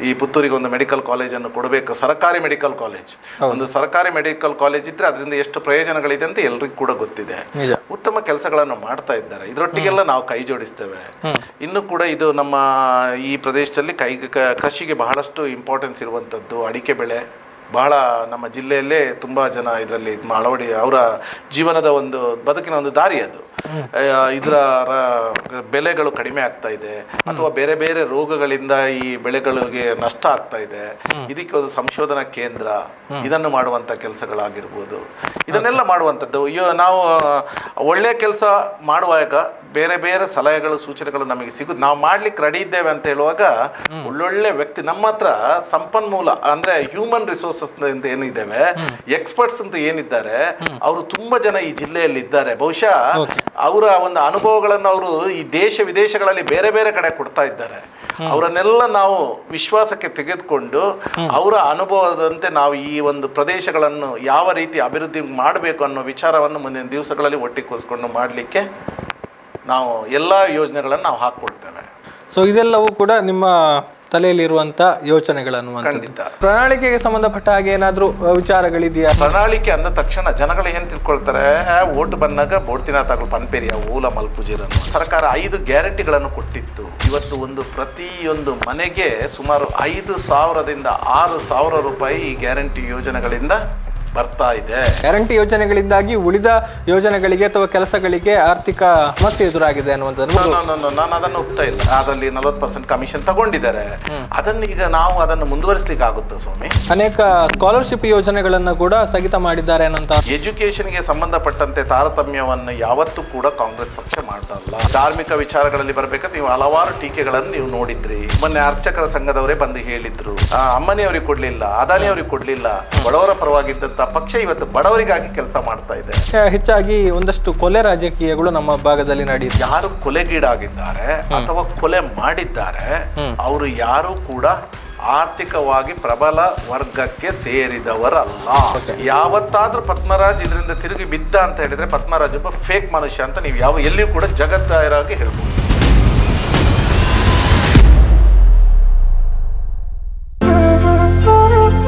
ಈ ಪುತ್ತೂರಿಗೆ ಒಂದು ಮೆಡಿಕಲ್ ಕಾಲೇಜನ್ನು ಕೊಡಬೇಕು ಸರ್ಕಾರಿ ಮೆಡಿಕಲ್ ಕಾಲೇಜ್ ಒಂದು ಸರ್ಕಾರಿ ಮೆಡಿಕಲ್ ಕಾಲೇಜ್ ಇದ್ರೆ ಅದರಿಂದ ಎಷ್ಟು ಪ್ರಯೋಜನಗಳಿದೆ ಅಂತ ಎಲ್ರಿಗೂ ಕೂಡ ಗೊತ್ತಿದೆ. ಉತ್ತಮ ಕೆಲಸಗಳನ್ನು ಮಾಡ್ತಾ ಇದ್ದಾರೆ. ಇದರೊಟ್ಟಿಗೆಲ್ಲ ನಾವು ಕೈ ಜೋಡಿಸ್ತೇವೆ. ಇನ್ನು ಕೂಡ ಇದು ನಮ್ಮ ಈ ಪ್ರದೇಶದಲ್ಲಿ ಕೈ ಕೃಷಿಗೆ ಬಹಳಷ್ಟು ಇಂಪಾರ್ಟೆನ್ಸ್ ಇರುವಂಥದ್ದು ಅಡಿಕೆ ಬೆಳೆ. ಬಹಳ ನಮ್ಮ ಜಿಲ್ಲೆಯಲ್ಲೇ ತುಂಬ ಜನ ಇದರಲ್ಲಿ ಅಳವಡಿ ಅವರ ಜೀವನದ ಒಂದು ಬದುಕಿನ ಒಂದು ದಾರಿ ಅದು. ಇದರ ಬೆಲೆಗಳು ಕಡಿಮೆ ಆಗ್ತಾ ಇದೆ. ಅಥವಾ ಬೇರೆ ಬೇರೆ ರೋಗಗಳಿಂದ ಈ ಬೆಳೆಗಳಿಗೆ ನಷ್ಟ ಆಗ್ತಾ ಇದೆ. ಇದಕ್ಕೆ ಒಂದು ಸಂಶೋಧನಾ ಕೇಂದ್ರ ಇದನ್ನು ಮಾಡುವಂಥ ಕೆಲಸಗಳಾಗಿರ್ಬೋದು. ಇದನ್ನೆಲ್ಲ ಮಾಡುವಂಥದ್ದು. ಅಯ್ಯೋ ನಾವು ಒಳ್ಳೆಯ ಕೆಲಸ ಮಾಡುವಾಗ ಬೇರೆ ಬೇರೆ ಸಲಹೆಗಳು ಸೂಚನೆಗಳು ನಮಗೆ ಸಿಗುದು. ನಾವು ಮಾಡ್ಲಿಕ್ಕೆ ರೆಡಿ ಇದ್ದೇವೆ ಅಂತ ಹೇಳುವಾಗ ಒಳ್ಳೊಳ್ಳೆ ವ್ಯಕ್ತಿ ನಮ್ಮ ಹತ್ರ ಸಂಪನ್ಮೂಲ ಅಂದ್ರೆ ಹ್ಯೂಮನ್ ರಿಸೋರ್ಸಸ್ ಅಂತ ಏನಿದ್ದೇವೆ ಎಕ್ಸ್ಪರ್ಟ್ಸ್ ಅಂತ ಏನಿದ್ದಾರೆ ಅವರು ತುಂಬಾ ಜನ ಈ ಜಿಲ್ಲೆಯಲ್ಲಿ ಇದ್ದಾರೆ. ಬಹುಶಃ ಅವರ ಒಂದು ಅನುಭವಗಳನ್ನು ಅವರು ಈ ದೇಶ ವಿದೇಶಗಳಲ್ಲಿ ಬೇರೆ ಬೇರೆ ಕಡೆ ಕೊಡ್ತಾ ಇದ್ದಾರೆ. ಅವರನ್ನೆಲ್ಲ ನಾವು ವಿಶ್ವಾಸಕ್ಕೆ ತೆಗೆದುಕೊಂಡು ಅವರ ಅನುಭವದಂತೆ ನಾವು ಈ ಒಂದು ಪ್ರದೇಶಗಳನ್ನು ಯಾವ ರೀತಿ ಅಭಿವೃದ್ಧಿ ಮಾಡಬೇಕು ಅನ್ನೋ ವಿಚಾರವನ್ನು ಮುಂದಿನ ದಿವಸಗಳಲ್ಲಿ ಒಟ್ಟಿಗೆ ಕೂಸ್ಕೊಂಡು ಮಾಡಲಿಕ್ಕೆ ನಾವು ಎಲ್ಲ ಯೋಜನೆಗಳನ್ನು ನಾವು ಹಾಕ್ಕೊಳ್ತೇವೆ ಸೊ ಇದೆಲ್ಲವೂ ಕೂಡ ನಿಮ್ಮ ತಲೆಯಲ್ಲಿರುವಂತ ಯೋಚನೆಗಳನ್ನು ಪ್ರಣಾಳಿಕೆಗೆ ಸಂಬಂಧಪಟ್ಟ ಹಾಗೆ ಏನಾದರೂ ವಿಚಾರಗಳಿದೆಯಾ? ಪ್ರಣಾಳಿಕೆ ಅಂದ ತಕ್ಷಣ ಜನಗಳು ಏನ್ ತಿಳ್ಕೊಳ್ತಾರೆ ಓಟ್ ಬಂದಾಗ ಬೋಡ್ತಿನ ತಗೊಳ್ ಪನ್ಪೇರಿಯ ಊಲ ಮಲ್ಪುಜಿರನ್ನು. ಸರ್ಕಾರ ಐದು ಗ್ಯಾರಂಟಿಗಳನ್ನು ಕೊಟ್ಟಿತ್ತು. ಇವತ್ತು ಒಂದು ಪ್ರತಿಯೊಂದು ಮನೆಗೆ ಸುಮಾರು ಐದು ಸಾವಿರದಿಂದ ಆರು ಸಾವಿರ ರೂಪಾಯಿ ಈ ಗ್ಯಾರಂಟಿ ಯೋಜನೆಗಳಿಂದ ಬರ್ತಾ ಇದೆ. ಗ್ಯಾರಂಟಿ ಯೋಜನೆಗಳಿಂದಾಗಿ ಉಳಿದ ಯೋಜನೆಗಳಿಗೆ ಅಥವಾ ಕೆಲಸಗಳಿಗೆ ಆರ್ಥಿಕ ಸಮಸ್ಯೆ ಎದುರಾಗಿದೆ ಅನ್ನುವಂಥದ್ದು ನಾನು- ನಾನು- ನಾನು ಅದನ್ನು ಒಪ್ತಾ ಇಲ್ಲ. ಅದರಲ್ಲಿ ನಲವತ್ತು ಪರ್ಸೆಂಟ್ ಕಮಿಷನ್ ತಗೊಂಡಿದ್ದಾರೆ. ಅದನ್ನು ಈಗ ನಾವು ಅದನ್ನು ಮುಂದುವರಿಸ್ಲಿಕ್ಕೆ ಆಗುತ್ತೆ ಸ್ವಾಮಿ? ಅನೇಕ ಸ್ಕಾಲರ್ಶಿಪ್ ಯೋಜನೆಗಳನ್ನು ಕೂಡ ಸ್ಥಗಿತ ಮಾಡಿದ್ದಾರೆ ಅನ್ನೋಂಥ ಎಜುಕೇಶನ್ಗೆ ಸಂಬಂಧಪಟ್ಟಂತೆ ತಾರತಮ್ಯವನ್ನು ಯಾವತ್ತೂ ಕೂಡ ಕಾಂಗ್ರೆಸ್ ಪಕ್ಷ ಮಾಡಲ್ಲ ಧಾರ್ಮಿಕ ವಿಚಾರಗಳಲ್ಲಿ ಬರ್ಬೇಕಾದ್ರೆ ನೀವು ಹಲವಾರು ಟೀಕೆಗಳನ್ನು ನೀವು ನೋಡಿದ್ರಿ. ಮೊನ್ನೆ ಅರ್ಚಕರ ಸಂಘದವರೇ ಬಂದು ಹೇಳಿದ್ರು. ಆ, ಅಮ್ಮನಿಯವ್ರಿಗೆ ಕೊಡ್ಲಿಲ್ಲ ಅದಾನಿಯವ್ರಿಗೆ ಕೊಡ್ಲಿಲ್ಲ. ಬಡವರ ಪರವಾಗಿದ್ದಂತ ಪಕ್ಷ ಇವತ್ತು ಬಡವರಿಗಾಗಿ ಕೆಲಸ ಮಾಡ್ತಾ ಇದೆ. ಹೆಚ್ಚಾಗಿ ಒಂದಷ್ಟು ಕೊಲೆ ರಾಜಕೀಯಗಳು ನಮ್ಮ ಭಾಗದಲ್ಲಿ ನಡೆಯುತ್ತೆ. ಯಾರು ಕೊಲೆಗೀಡಾಗಿದ್ದಾರೆ ಅಥವಾ ಕೊಲೆ ಮಾಡಿದ್ದಾರೆ ಅವರು ಯಾರು ಕೂಡ ಆರ್ಥಿಕವಾಗಿ ಪ್ರಬಲ ವರ್ಗಕ್ಕೆ ಸೇರಿದವರಲ್ಲ. ಯಾವತ್ತಾದ್ರೂ ಪದ್ಮರಾಜ್ ಇದರಿಂದ ತಿರುಗಿ ಬಿದ್ದ ಅಂತ ಹೇಳಿದ್ರೆ ಪದ್ಮರಾಜ್ ಒಬ್ಬ ಫೇಕ್ ಮನುಷ್ಯ ಅಂತ ನೀವು ಯಾವ ಎಲ್ಲಿಯೂ ಕೂಡ ಜಗತ್ತಾಗಿ ಹೇಳ್ಬೋದು.